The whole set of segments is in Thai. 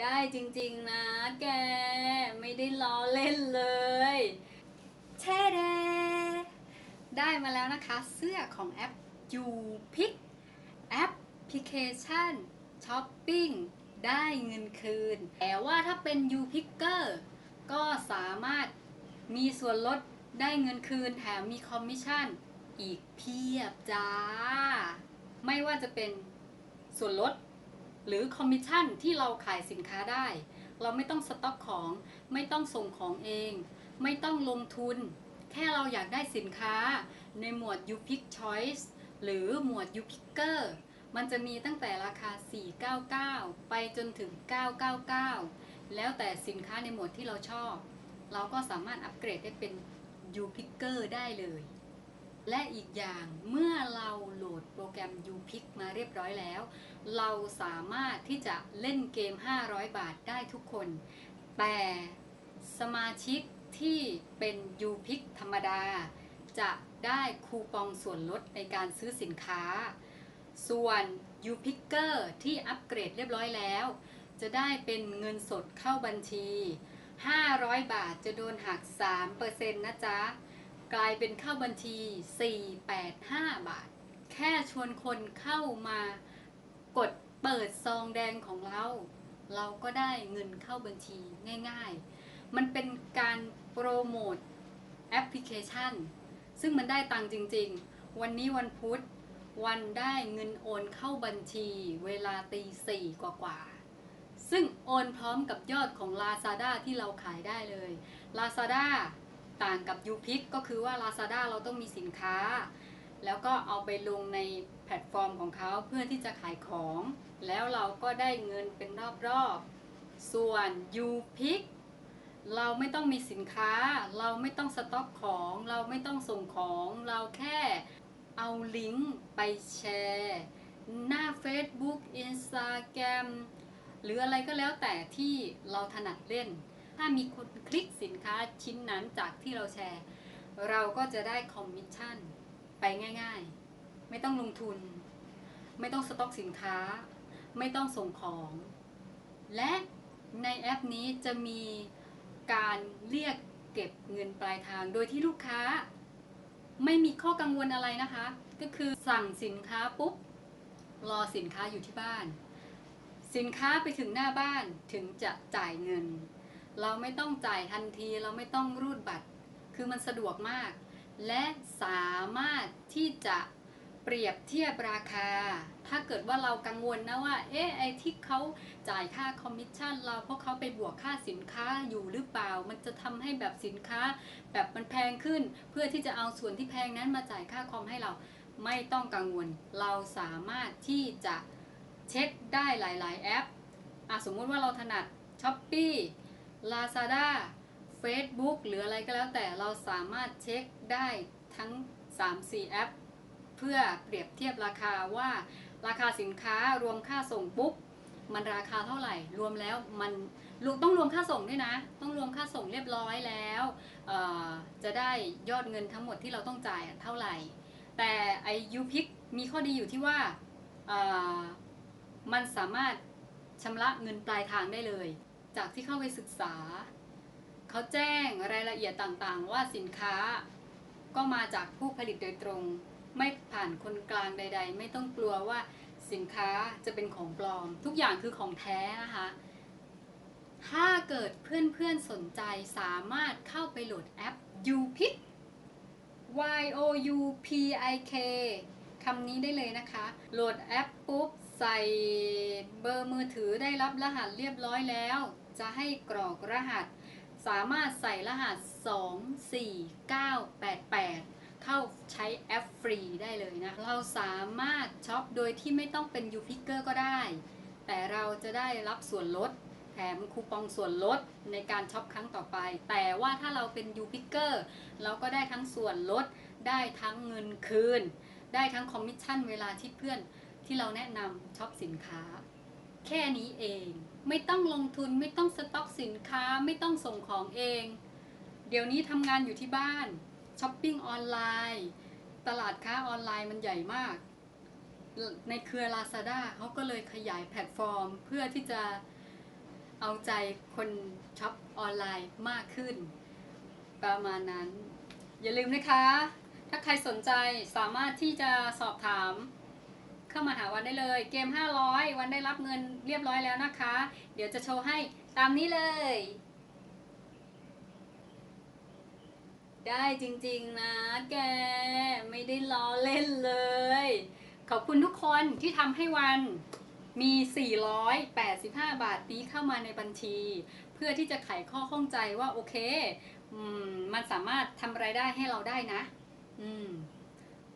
ได้จริงๆนะแก ไม่ได้ล้อเล่นเลยแช่เดได้มาแล้วนะคะเสื้อของแอป u p i c แอปพลิเคชันช้อปปิ้งได้เงินคืน แต่ว่าถ้าเป็น u p i c k e r ก็สามารถมีส่วนลดได้เงินคืนแถมมีคอมมิชชั่นอีกเพียบจ้า ไม่ว่าจะเป็นส่วนลด หรือคอมมิชชั่นที่เราขายสินค้าได้ เราไม่ต้องสต็อกของ ไม่ต้องส่งของเอง ไม่ต้องลงทุน แค่เราอยากได้สินค้าในหมวด u p i c Choice หรือหมวด u p i c k e r มันจะมีตั้งแต่ราคา 499 ไปจนถึง 999 แล้วแต่สินค้าในหมวดที่เราชอบ เราก็สามารถอัปเกรดได้เป็น u p i c k e r ได้เลย และอีกอย่างเมื่อเราโหลดโปรแกรม u p i c มาเรียบร้อยแล้ว เราสามารถที่จะเล่นเกม 500 บาทได้ทุกคน แต่สมาชิกที่เป็น u p i c ธรรมดา จะได้คูปองส่วนลดในการซื้อสินค้า ส่วน u p i c k e r ที่อัปเกรดเรียบร้อยแล้ว จะได้เป็นเงินสดเข้าบัญชี 500 บาทจะโดนหัก 3%นะจ๊ะ กลายเป็นเข้าบัญชี 485 บาท แค่ชวนคนเข้ามากดเปิดซองแดงของเรา เราก็ได้เงินเข้าบัญชีง่ายๆ มันเป็นการโปรโมทแอปพลิเคชัน ซึ่งมันได้ตังค์จริงๆ วันนี้วันพุธ วันได้เงินโอนเข้าบัญชีเวลาตีสี่กว่าๆ ซึ่งโอนพร้อมกับยอดของ Lazada ที่เราขายได้เลย Lazada ต่างกับ u p i c ก็คือว่า Lazada เราต้องมีสินค้า แล้วก็เอาไปลงในแพลตฟอร์มของเขาเพื่อที่จะขายของ แล้วเราก็ได้เงินเป็นรอบๆ ส่วน u p i c เราไม่ต้องมีสินค้า เราไม่ต้องสต็อกของ เราไม่ต้องส่งของ เราแค่เอาลิงก์ไปแชร์ หน้า Facebook Instagram หรืออะไรก็แล้วแต่ที่เราถนัดเล่น ถ้ามีคนคลิกสิน ค้าชิ้นนั้นจากที่เราแชร์ เราก็จะได้คอมมิชชั่นไปง่ายๆ ไม่ต้องลงทุน ไม่ต้องสต็อกสินค้า ไม่ต้องส่งของ และในแอปนี้จะมีการเรียกเก็บเงินปลายทาง โดยที่ลูกค้า ไม่มีข้อกังวลอะไรนะคะ ก็คือสั่งสินค้าปุ๊บ รอสินค้าอยู่ที่บ้าน สินค้าไปถึงหน้าบ้านถึงจะจ่ายเงิน เราไม่ต้องจ่ายทันที เราไม่ต้องรูดบัตร คือมันสะดวกมาก และสามารถที่จะเปรียบเทียบราคา ถ้าเกิดว่าเรากังวลนะว่า เอ๊ะ ไอที่เขาจ่ายค่าคอมมิชชั่นเราเพราะเขาไปบวกค่าสินค้าอยู่หรือเปล่า มันจะทำให้แบบสินค้า แบบมันแพงขึ้น เพื่อที่จะเอาส่วนที่แพงนั้นมาจ่ายค่าคอมให้เรา ไม่ต้องกังวล เราสามารถที่จะเช็คได้หลาย ๆ แอปอะสมมุติว่าเราถนัด s h อ p e e Lazada Facebook หรืออะไรก็แล้วแต่เราสามารถเช็คได้ทั้ง 3-4 แอป เพื่อเปรียบเทียบราคาว่าราคาสินค้ารวมค่าส่งปุ๊บ มันราคาเท่าไหร่ รวมแล้วมันต้องรวมค่าส่งด้วยนะ ต้องรวมค่าส่งเรียบร้อยแล้วจะได้ยอดเงินทั้งหมดที่เราต้องจ่ายเท่าไหร่ แต่ไอยูพิกมีข้อดีอยู่ที่ว่ามันสามารถชำระเงินปลายทางได้เลย จากที่เข้าไปศึกษา เขาแจ้งรายละเอียดต่างๆ ว่าสินค้า ก็มาจากผู้ผลิตโดยตรง ไม่ผ่านคนกลางใด ๆ ไม่ต้องกลัวว่าสินค้าจะเป็นของปลอม ทุกอย่างคือของแท้นะคะ ถ้าเกิดเพื่อนๆสนใจสามารถเข้าไปโหลดแอป YouPick Y O U P I K คำนี้ได้เลยนะคะ โหลดแอปปุ๊บ ใส่เบอร์มือถือได้รับรหัสเรียบร้อยแล้ว จะให้กรอกรหัส สามารถใส่รหัส 24988 เข้าใช้แอปฟรีได้เลยนะ เราสามารถช็อปโดยที่ไม่ต้องเป็น u p i c k e r ก็ได้ แต่เราจะได้รับส่วนลด แถมคูปองส่วนลดในการช็อปครั้งต่อไป แต่ว่าถ้าเราเป็น u p i c k e r เราก็ได้ทั้งส่วนลด ได้ทั้งเงินคืน ได้ทั้งคอมมิชชั่นเวลาที่เพื่อนที่เราแนะนำช็อปสินค้า แค่นี้เอง ไม่ต้องลงทุนไม่ต้องสต็อกสินค้าไม่ต้องส่งของเอง เดี๋ยวนี้ทำงานอยู่ที่บ้านช้อปปิ้งออนไลน์ ตลาดค้าออนไลน์มันใหญ่มาก ในเครือ Lazada เขาก็เลยขยายแพลตฟอร์ม เพื่อที่จะเอาใจคนช็อปออนไลน์มากขึ้น ประมาณนั้น อย่าลืมนะคะ ถ้าใครสนใจสามารถที่จะสอบถาม เข้ามาหาวันได้เลย เกม 500 วันได้รับเงินเรียบร้อยแล้วนะคะ เดี๋ยวจะโชว์ให้ตามนี้เลย ได้จริงๆนะแก ไม่ได้ล้อเล่นเลย ขอบคุณทุกคนที่ทำให้วันมี 485 บาทนี้เข้ามาในบัญชี เพื่อที่จะไขข้อข้องใจว่าโอเคอมมันสามารถทำไรายได้ให้เราได้นะ อืม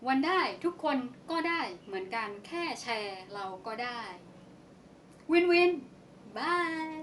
วันได้ทุกคนก็ได้เหมือนกันแค่แชร์เราก็ได้ วินวินบาย